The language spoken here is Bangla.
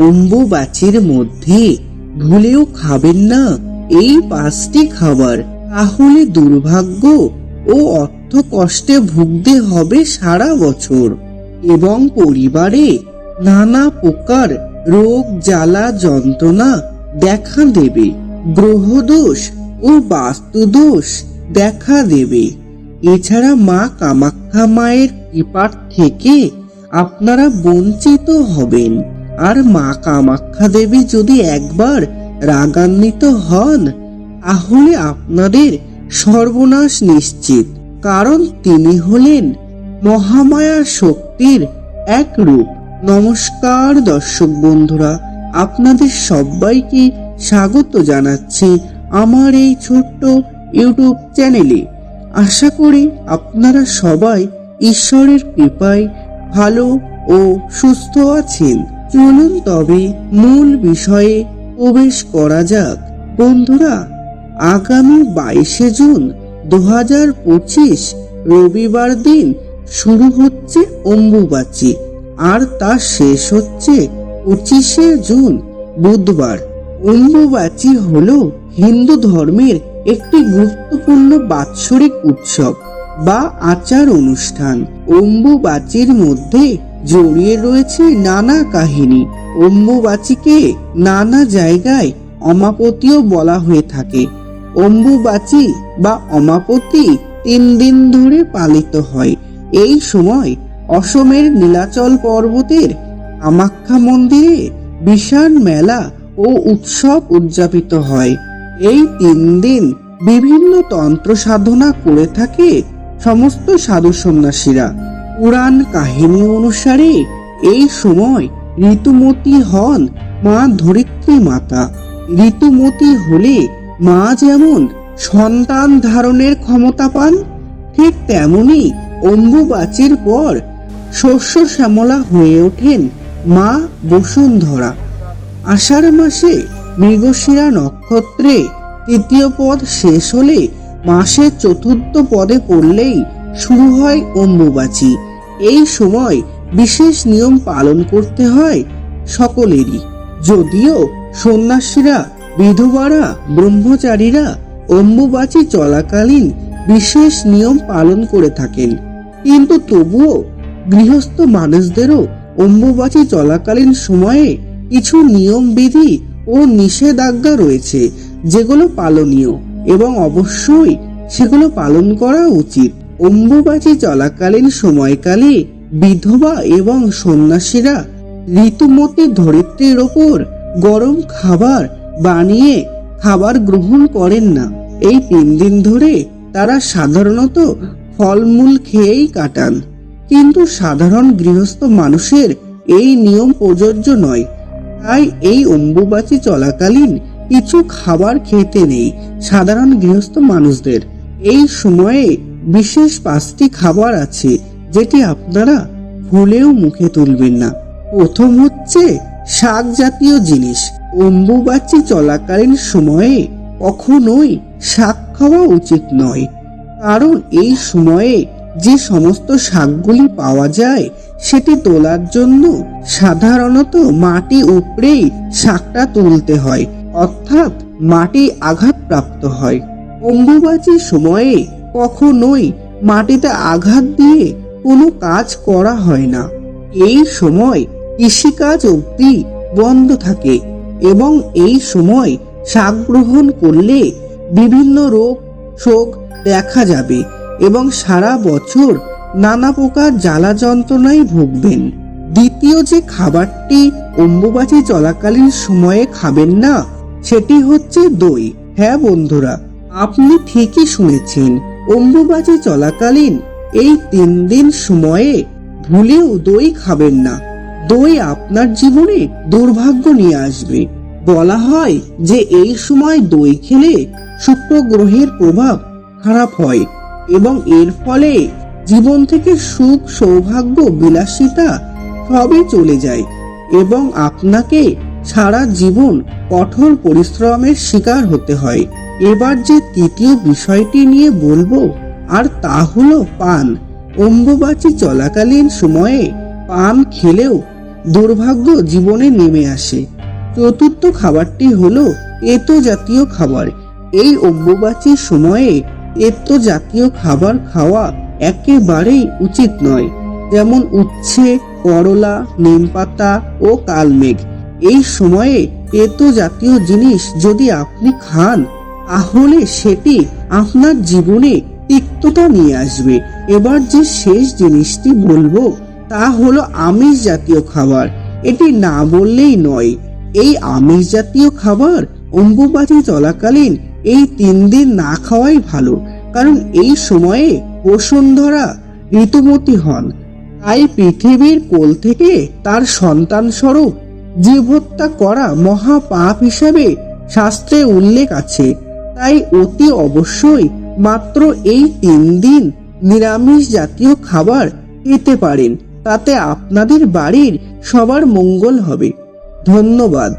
অম্বুবাচির মধ্যে। ভুলেও খাবেন না এই পাঁচটি খাবার। তাহলে দুর্ভাগ্য ও অর্থ কষ্টে ভুগতে হবে সারা বছর। এবং পরিবারে নানা প্রকার রোগ, জ্বালা, যন্ত্রণা দেখা দেবে। গ্রহদোষ ও বাস্তুদোষ দেখা দেবে। এছাড়া মা কামাখ্যা মায়ের কৃপার থেকে আপনারা বঞ্চিত হবেন। আর মা কামাখ্যা দেবী যদি একবার রাগান্বিত হন, তাহলে আপনাদের সর্বনাশ নিশ্চিত। কারণ তিনি হলেন মহামায়া শক্তির এক রূপ। নমস্কার দর্শক বন্ধুরা, আপনাদের সবাইকে স্বাগত জানাচ্ছি আমার এই ছোট্ট ইউটিউব চ্যানেলে। আশা করি আপনারা সবাই ঈশ্বরের কৃপায় ভালো ও সুস্থ আছেন। চলুন তবে মূল বিষয়ে প্রবেশ করা যাক। বন্ধুরা, আগামী বাইশে জুন দু হাজার পঁচিশ রবিবার দিন শুরু হচ্ছে অম্বুবাচী, আর তা শেষ হচ্ছে পঁচিশে জুন, বুধবার। অম্বুবাচী হল হিন্দু ধর্মের একটি গুরুত্বপূর্ণ বাৎসরিক উৎসব বা আচার অনুষ্ঠান। অম্বুবাচীর মধ্যে জড়িয়ে রয়েছে নানা কাহিনী। অম্বুবাচীকে নানা জায়গায় অমাপতিও বলা হয়ে থাকে। অম্বুবাচী বা অমাপতি তিন দিন ধরে পালিত হয়। এই সময় অসমের নীলাচল পর্বতের কামাখ্যা মন্দিরে বিশাল মেলা ও উৎসব উদযাপিত হয়। এই তিন দিন বিভিন্ন তন্ত্র সাধনা করে থাকে সমস্ত সাধু সন্ন্যাসীরা। পুরাণ কাহিনী অনুসারে এই সময় ঋতুমতী হন মা ধরিত্রী মাতা। ঋতুমতী হলে মা যেমন সন্তান ধারণের ক্ষমতা পান, ঠিক তেমনি অম্বুবাচীর পর শস্য শ্যামলা হয়ে ওঠেন মা বসুন্ধরা। আষাঢ় মাসে মৃগশিরা নক্ষত্রে তৃতীয় পদ শেষ হলে মাসের চতুর্থ পদে পড়লেই শুরু হয় অম্বুবাচী। এই সময় বিশেষ নিয়ম পালন করতে হয় সকলেরই। যদিও সন্ন্যাসীরা, বিধবারা, ব্রহ্মচারীরা অম্বুবাচী চলাকালীন বিশেষ নিয়ম পালন করে থাকেন। কিন্তু তবুও গৃহস্থ মানুষদেরও অম্বুবাচী চলাকালীন সময়ে কিছু নিয়ম বিধি ও নিষেধাজ্ঞা রয়েছে, যেগুলো পালনীয় এবং অবশ্যই সেগুলো পালন করা উচিত। অম্বুবাচী চলাকালীন সময়কালে বিধবা এবং সন্ন্যাসীরা ঋতুমতী ধরিত্রীর ওপর গরম খাবার বানিয়ে খাবার গ্রহণ করেন না। এই তিন দিন ধরে তারা সাধারণত ফলমূল খেয়েই কাটান। কিন্তু সাধারণ গৃহস্থ মানুষের এই নিয়ম প্রযোজ্য নয়। তাই এই অম্বুবাচী চলাকালীন কিছু খাবার খেতে নেই সাধারণ গৃহস্থ মানুষদের। এই সময়ে বিশেষ পাঁচটি খাবার আছে যেটি আপনারা ভুলেও মুখে তুলবেন না। প্রথম হচ্ছে শাক জাতীয় জিনিস। অম্বুবাচী চলাকালীন সময়ে কখনোই শাক খাওয়া উচিত নয়। কারণ এই সময়ে যে সমস্ত শাকগুলি পাওয়া যায়, সেটি তোলার জন্য সাধারণত মাটি উপড়েই শাকটা তুলতে হয়, অর্থাৎ মাটি আঘাতপ্রাপ্ত হয়। অম্বুবাচীর সময়ে কখনোই মাটিতে আঘাত দিয়ে কোনো কাজ করা হয় না। এই সময় কৃষিকাজ অবধি বন্ধ থাকে এবং এই সময় শাক গ্রহণ করলে বিভিন্ন রোগ শোক দেখা যাবে এবং সারা বছর নানা প্রকার জ্বালা যন্ত্রণায় ভুগবেন। দ্বিতীয় যে খাবারটি অম্বুবাচী চলাকালীন সময়ে খাবেন না, সেটি হচ্ছে দই। হ্যাঁ বন্ধুরা আপনি ঠিকই শুনেছেন, অম্বুবাচী চলাকালীন এই তিন দিন সময়ে ভুলেও দই খাবেন না। দই আপনার জীবনে দুর্ভাগ্য নিয়ে আসবে। বলা হয় যে এই সময় দই খেলে শুক্র গ্রহের প্রভাব খারাপ হয় এবং এর ফলে জীবন থেকে সুখ, সৌভাগ্য, বিলাসিতা সবই চলে যায় এবং আপনাকে সারা জীবন কঠোর পরিশ্রমের শিকার হতে হয়। এবার যে তৃতীয় বিষয়টি নিয়ে বলব, আর তা হলো পান। অম্বুবাচী চলাকালীন সময়ে পান খেলেও দুর্ভাগ্য জীবনে নেমে আসে। চতুর্থ খাবারটি হলো তেতো জাতীয় খাবার। এই অম্বুবাচীর সময়ে তেতো জাতীয় খাবার খাওয়া একেবারেই উচিত নয়। যেমন উচ্ছে, করলা, নিমপাতা ও কালমেঘ। এই সময়ে তেতো জাতীয় জিনিস যদি আপনি খান, তাহলে সেটি আপনার জীবনে তিক্ততা নিয়ে আসবে। এবার যে শেষ জিনিসটি বলব, তা হলো আমিষ জাতীয় খাবার। এটি না বললেই নয়, এই আমিষ জাতীয় খাবার অম্বুবাচী চলাকালীন এই তিন দিন না খাওয়াই ভালো, কারণ এই সময়ে বসুন্ধরা ঋতুমতী হন। তাই পৃথিবীর কোল থেকে তার সন্তান স্বরূপ জীব হত্যা করা মহাপাপ হিসাবে শাস্ত্রে উল্লেখ আছে। তাই অতি অবশ্যই মাত্র এই তিন দিন নিরামিষ জাতীয় খাবার খেতে পারেন। তাতে আপনাদের বাড়ির সবার মঙ্গল হবে। ধন্যবাদ।